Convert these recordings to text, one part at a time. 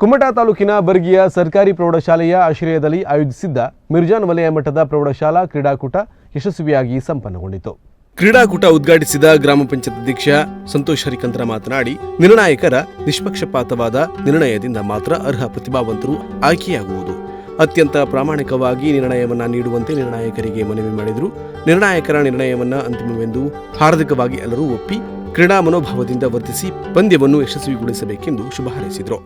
ಕುಮಟಾ ತಾಲೂಕಿನ ಬರ್ಗಿಯ ಸರ್ಕಾರಿ ಪ್ರೌಢಶಾಲೆಯ ಆಶ್ರಯದಲ್ಲಿ ಆಯೋಜಿಸಿದ್ದ ಮಿರ್ಜಾನ್ ವಲಯ ಮಠದ ಪ್ರೌಢಶಾಲಾ ಕ್ರೀಡಾಕೂಟ ಯಶಸ್ವಿಯಾಗಿ ಸಂಪನ್ನಗೊಂಡಿತು. ಕ್ರೀಡಾಕೂಟ ಉದ್ಘಾಟಿಸಿದ ಗ್ರಾಮ ಪಂಚಾಯತ್ ಅಧ್ಯಕ್ಷ ಸಂತೋಷ್ ಹರಿಕಂದ್ರ ಮಾತನಾಡಿ, ನಿರ್ಣಾಯಕರ ನಿಷ್ಪಕ್ಷಪಾತವಾದ ನಿರ್ಣಯದಿಂದ ಮಾತ್ರ ಅರ್ಹ ಪ್ರತಿಭಾವಂತರು ಆಯ್ಕೆಯಾಗುವುದು. ಅತ್ಯಂತ ಪ್ರಾಮಾಣಿಕವಾಗಿ ನಿರ್ಣಯವನ್ನ ನೀಡುವಂತೆ ನಿರ್ಣಾಯಕರಿಗೆ ಮನವಿ ಮಾಡಿದರು. ನಿರ್ಣಾಯಕರ ನಿರ್ಣಯವನ್ನ ಅಂತಿಮವೆಂದು ಹಾರ್ದಿಕವಾಗಿ ಎಲ್ಲರೂ ಒಪ್ಪಿ, ಕ್ರೀಡಾ ಮನೋಭಾವದಿಂದ ವರ್ತಿಸಿ ಪಂದ್ಯವನ್ನು ಯಶಸ್ವಿಗೊಳಿಸಬೇಕೆಂದು ಶುಭ ಹಾರೈಸಿದರು.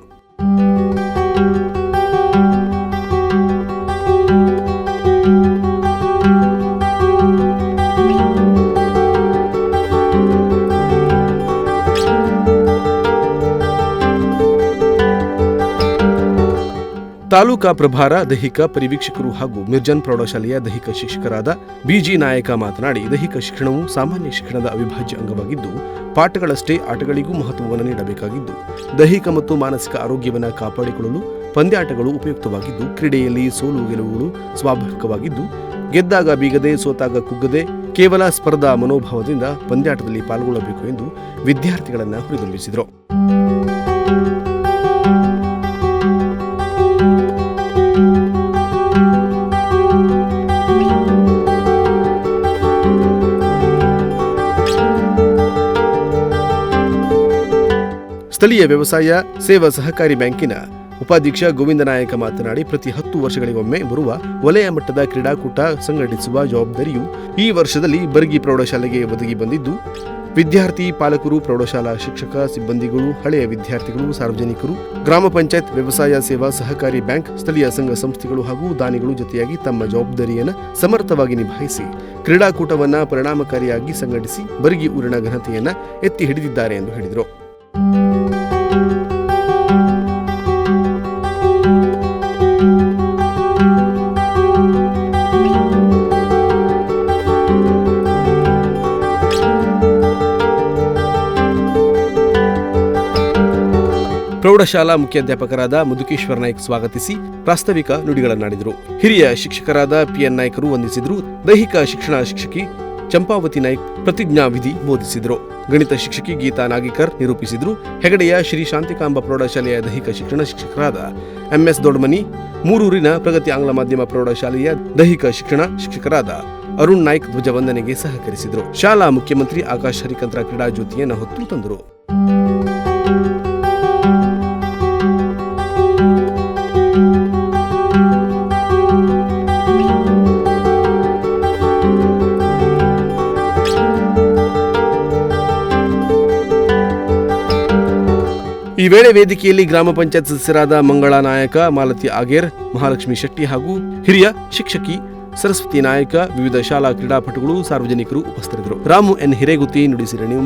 ತಾಲೂಕಾ ಪ್ರಭಾರ, ದೈಹಿಕ ಪರಿವೀಕ್ಷಕರು ಹಾಗೂ ಮಿರ್ಜನ್ ಪ್ರೌಢಶಾಲೆಯ ದೈಹಿಕ ಶಿಕ್ಷಕರಾದ ಬಿಜಿ ನಾಯಕ ಮಾತನಾಡಿ, ದೈಹಿಕ ಶಿಕ್ಷಣವು ಸಾಮಾನ್ಯ ಶಿಕ್ಷಣದ ಅವಿಭಾಜ್ಯ ಅಂಗವಾಗಿದ್ದು, ಪಾಠಗಳಷ್ಟೇ ಆಟಗಳಿಗೂ ಮಹತ್ವವನ್ನು ನೀಡಬೇಕಾಗಿದ್ದು, ದೈಹಿಕ ಮತ್ತು ಮಾನಸಿಕ ಆರೋಗ್ಯವನ್ನು ಕಾಪಾಡಿಕೊಳ್ಳಲು ಪಂದ್ಯಾಟಗಳು ಉಪಯುಕ್ತವಾಗಿದ್ದು, ಕ್ರೀಡೆಯಲ್ಲಿ ಸೋಲು ಗೆಲುವುಗಳು ಸ್ವಾಭಾವಿಕವಾಗಿದ್ದು, ಗೆದ್ದಾಗ ಬೀಗದೆ, ಸೋತಾಗ ಕುಗ್ಗದೆ, ಕೇವಲ ಸ್ಪರ್ಧಾ ಮನೋಭಾವದಿಂದ ಪಂದ್ಯಾಟದಲ್ಲಿ ಪಾಲ್ಗೊಳ್ಳಬೇಕು ಎಂದು ವಿದ್ಯಾರ್ಥಿಗಳನ್ನು ಹುರಿದುಂಬಿಸಿದರು. ಸ್ಥಳೀಯ ವ್ಯವಸಾಯ, ಸೇವಾ ಸಹಕಾರಿ ಬ್ಯಾಂಕಿನ ಉಪಾಧ್ಯಕ್ಷ ಗೋವಿಂದ ನಾಯಕ ಮಾತನಾಡಿ, ಪ್ರತಿ ಹತ್ತು ವರ್ಷಗಳಿಗೊಮ್ಮೆ ಬರುವ ವಲಯ ಮಟ್ಟದ ಕ್ರೀಡಾಕೂಟ ಸಂಘಟಿಸುವ ಜವಾಬ್ದಾರಿಯು ಈ ವರ್ಷದಲ್ಲಿ ಬರ್ಗಿ ಪ್ರೌಢಶಾಲೆಗೆ ಒದಗಿ ಬಂದಿದ್ದು, ವಿದ್ಯಾರ್ಥಿ, ಪಾಲಕರು, ಪ್ರೌಢಶಾಲಾ ಶಿಕ್ಷಕ, ಸಿಬ್ಬಂದಿಗಳು, ಹಳೆಯ ವಿದ್ಯಾರ್ಥಿಗಳು, ಸಾರ್ವಜನಿಕರು, ಗ್ರಾಮ ಪಂಚಾಯತ್ ವ್ಯವಸಾಯ ಸೇವಾ ಸಹಕಾರಿ ಬ್ಯಾಂಕ್, ಸ್ಥಳೀಯ ಸಂಘ ಸಂಸ್ಥೆಗಳು ಹಾಗೂ ದಾನಿಗಳು ಜೊತೆಯಾಗಿ ತಮ್ಮ ಜವಾಬ್ದಾರಿಯನ್ನು ಸಮರ್ಥವಾಗಿ ನಿಭಾಯಿಸಿ, ಕ್ರೀಡಾಕೂಟವನ್ನು ಪರಿಣಾಮಕಾರಿಯಾಗಿ ಸಂಘಟಿಸಿ, ಬರ್ಗಿ ಊರಿನ ಘನತೆಯನ್ನು ಎತ್ತಿ ಹಿಡಿದಿದ್ದಾರೆ ಎಂದು ಹೇಳಿದರು. ಪ್ರೌಢಶಾಲಾ ಮುಖ್ಯಾಧ್ಯಾಪಕರಾದ ಮುದುಕೇಶ್ವರ ನಾಯ್ಕ್ ಸ್ವಾಗತಿಸಿ ಪ್ರಾಸ್ತಾವಿಕ ನುಡಿಗಳನ್ನಾಡಿದರು. ಹಿರಿಯ ಶಿಕ್ಷಕರಾದ ಪಿಎನ್ ನಾಯ್ಕರು ವಂದಿಸಿದರು. ದೈಹಿಕ ಶಿಕ್ಷಣ ಶಿಕ್ಷಕಿ ಚಂಪಾವತಿ ನಾಯ್ಕ್ ಪ್ರತಿಜ್ಞಾ ವಿಧಿ ಬೋಧಿಸಿದರು. ಗಣಿತ ಶಿಕ್ಷಕಿ ಗೀತಾ ನಾಗಿಕರ್ ನಿರೂಪಿಸಿದರು. ಹೆಗಡೆಯ ಶ್ರೀ ಶಾಂತಿಕಾಂಬ ಪ್ರೌಢಶಾಲೆಯ ದೈಹಿಕ ಶಿಕ್ಷಣ ಶಿಕ್ಷಕರಾದ ಎಂಎಸ್ ದೊಡ್ಮನಿ, ಮೂರೂರಿನ ಪ್ರಗತಿ ಆಂಗ್ಲ ಮಾಧ್ಯಮ ಪ್ರೌಢಶಾಲೆಯ ದೈಹಿಕ ಶಿಕ್ಷಣ ಶಿಕ್ಷಕರಾದ ಅರುಣ್ ನಾಯ್ಕ್ ಧ್ವಜವಂದನೆಗೆ ಸಹಕರಿಸಿದರು. ಶಾಲಾ ಮುಖ್ಯಮಂತ್ರಿ ಆಕಾಶ್ ಹರಿಕಂತ್ರ ಕ್ರೀಡಾ ಜ್ಯೋತಿಯನ್ನು ಹೊತ್ತು ತಂದರು. ಈ ವೇಳೆ ವೇದಿಕೆಯಲ್ಲಿ ಗ್ರಾಮ ಪಂಚಾಯತ್ ಸದಸ್ಯರಾದ ಮಂಗಳಾ ನಾಯಕ, ಮಾಲತಿ ಆಗೇರ್, ಮಹಾಲಕ್ಷ್ಮಿ ಶೆಟ್ಟಿ ಹಾಗೂ ಹಿರಿಯ ಶಿಕ್ಷಕಿ ಸರಸ್ವತಿ ನಾಯಕ, ವಿವಿಧ ಶಾಲಾ ಕ್ರೀಡಾಪಟುಗಳು, ಸಾರ್ವಜನಿಕರು ಉಪಸ್ಥಿತರಿದ್ದರು. ರಾಮು ಎನ್ ಹಿರೇಗುತ್ತಿ ನುಡಿಸಿರಣಿ